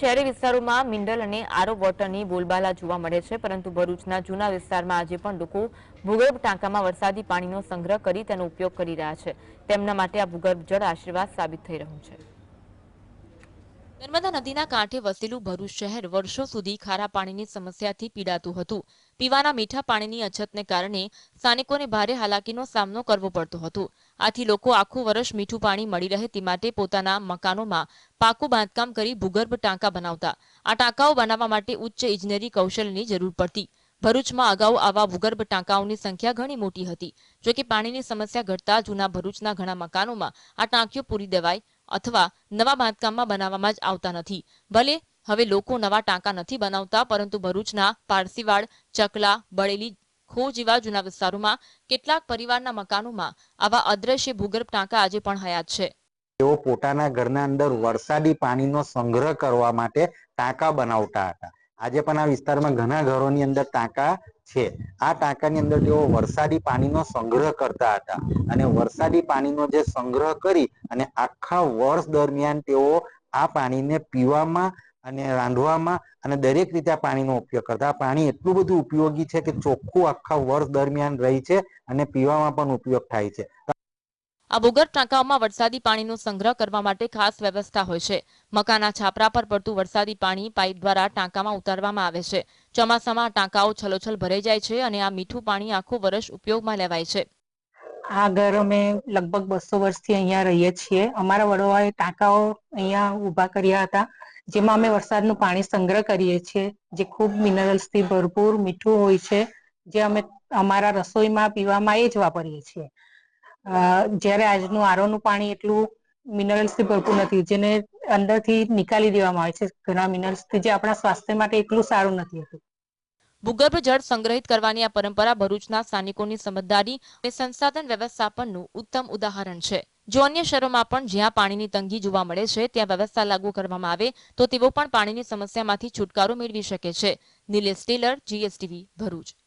શહેરી વિસ્તારોમાં મિનરલ અને આરો વોટરની બોલબાલા જોવા મળે છે, પરંતુ ભરૂચના જૂના વિસ્તારમાં આજે પણ લોકો ભૂગર્ભ ટાંકામાં વરસાદી પાણીનો સંગ્રહ કરી તેનો ઉપયોગ કરી રહ્યા છે. તેમના માટે આ ભૂગર્ભ જળ આશીર્વાદ સાબિત થઈ રહ્યું છે. નર્મદા નદીના કાંઠે વસેલું ભરૂચ શહેર વર્ષો સુધી ખારા પાણીની સમસ્યાથી પીડાતું હતું. પીવાના મીઠા પાણીની અછતને કારણે સ્થાનિકોને ભારે હાલાકીનો સામનો કરવો પડતો હતો. આથી લોકો આખું વર્ષ મીઠું પાણી મળી રહે તે માટે પોતાના મકાનોમાં પાકું બાંધકામ કરી ભૂગર્ભ ટાંકા બનાવતા. આ ટાંકાઓ બનાવવા માટે ઉચ્ચ ઇજનેરી કૌશલ્યની જરૂર પડતી. ભરૂચમાં અગાઉ આવા ભૂગર્ભ ટાંકાઓની સંખ્યા ઘણી મોટી હતી. જોકે પાણીની સમસ્યા ઘટતા જૂના ભરૂચના ઘણા મકાનોમાં આ ટાંકીઓ પૂરી દેવાય અથવા નવા બાંધકામમાં બનાવવામાં જ આવતા નથી. ભલે હવે લોકો નવા ટાંકા નથી બનાવતા, પરંતુ ભરૂચના પારસીવાડ, ચકલા, બળેલી ખો જેવા જૂના વિસ્તારોમાં કેટલાક પરિવારના મકાનોમાં આવા અદ્રશ્ય ભૂગર્ભ ટાંકા આજે પણ હયાત છે. તેઓ પોતાના ઘરના અંદર વરસાદી પાણીનો સંગ્રહ કરવા માટે ટાંકા બનાવતા હતા. આજે પણ આ વિસ્તારમાં ઘણા ઘરોની અંદર ટાંકા છે. આ ટાંકાની અંદર તેઓ વરસાદી પાણીનો સંગ્રહ કરતા હતા અને વરસાદી પાણીનો જે સંગ્રહ કરી અને આખા વર્ષ દરમિયાન તેઓ આ પાણીને પીવામાં અને રાંધવામાં અને દરેક રીતે આ પાણીનો ઉપયોગ કરતા. પાણી એટલું બધું ઉપયોગી છે કે ચોખ્ખું આખા વર્ષ દરમિયાન રહી છે અને પીવામાં પણ ઉપયોગ થાય છે. આ બોગર ટાંકાઓમાં વરસાદી પાણીનો સંગ્રહ કરવા માટે ખાસ વ્યવસ્થા હોય છે. મકાનના છાપરા પર પડતું વરસાદી પાણી પાઇપ દ્વારા ટાંકામાં ઉતારવામાં આવે છે. ચોમાસામાં ટાંકાઓ છલોછલ ભરાઈ જાય છે અને આ મીઠું પાણી આખું વર્ષ ઉપયોગમાં લેવાય છે. આ ઘર અમે લગભગ બસો વર્ષથી અહીંયા રહીએ છીએ. અમારા વડવાએ ટાંકાઓ અહીંયા ઊભા કર્યા હતા, જેમાં અમે વરસાદનું પાણી સંગ્રહ કરીએ છીએ, જે ખૂબ મિનરલ્સથી ભરપૂર મીઠું હોય છે, જે અમે અમારા રસોઈમાં પીવામાં એ જ વાપરીએ છીએ. જ્યારે આજનું આરોનું પાણી એટલું મિનરલ્સથી ભરપૂર નથી, જેને અંદરથી નિકાલી દેવામાં આવે છે. ઘણા મિનરલ્સથી જે આપણા સ્વાસ્થ્ય માટે એટલું સારું નથી હોતું. ભૂગર્ભ જળ સંગ્રહિત કરવાની આ પરંપરા ભરૂચના સ્થાનિકોની સમજદારી અને સંસાધન વ્યવસ્થાપનનું ઉત્તમ ઉદાહરણ છે. જો અન્ય શહેરોમાં પણ જ્યાં પાણીની તંગી જોવા મળે છે, ત્યાં વ્યવસ્થા લાગુ કરવામાં આવે, તો તેઓ પણ પાણીની સમસ્યામાંથી છુટકારો મેળવી શકે છે. નિલેશ ટેલર જીએસટીવી ભરૂચ.